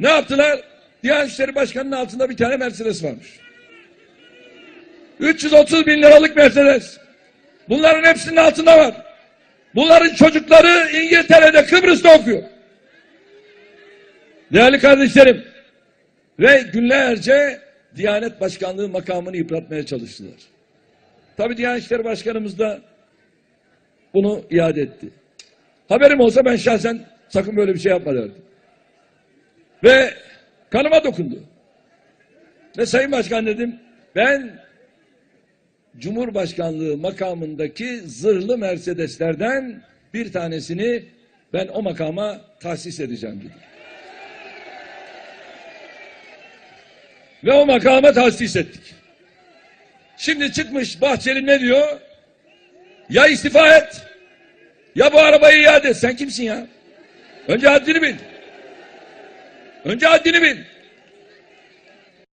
Ne yaptılar? Diyanet İşleri Başkanı'nın altında bir tane Mercedes varmış. 330 bin liralık Mercedes. Bunların hepsinin altında var. Bunların çocukları İngiltere'de, Kıbrıs'ta okuyor. Değerli kardeşlerim, ve günlerce Diyanet Başkanlığı makamını yıpratmaya çalıştılar. Tabi Diyanet İşleri Başkanımız da bunu iade etti. Haberim olsa ben şahsen sakın böyle bir şey yapma derdim. Ve kanıma dokundu. Ve Sayın Başkan dedim, ben Cumhurbaşkanlığı makamındaki zırhlı Mercedeslerden bir tanesini ben o makama tahsis edeceğim dedim. Ve o makama tahsis ettik. Şimdi çıkmış Bahçeli ne diyor? Ya istifa et, ya bu arabayı iade et. Sen kimsin ya? Önce haddini bil. Önce haddini bil.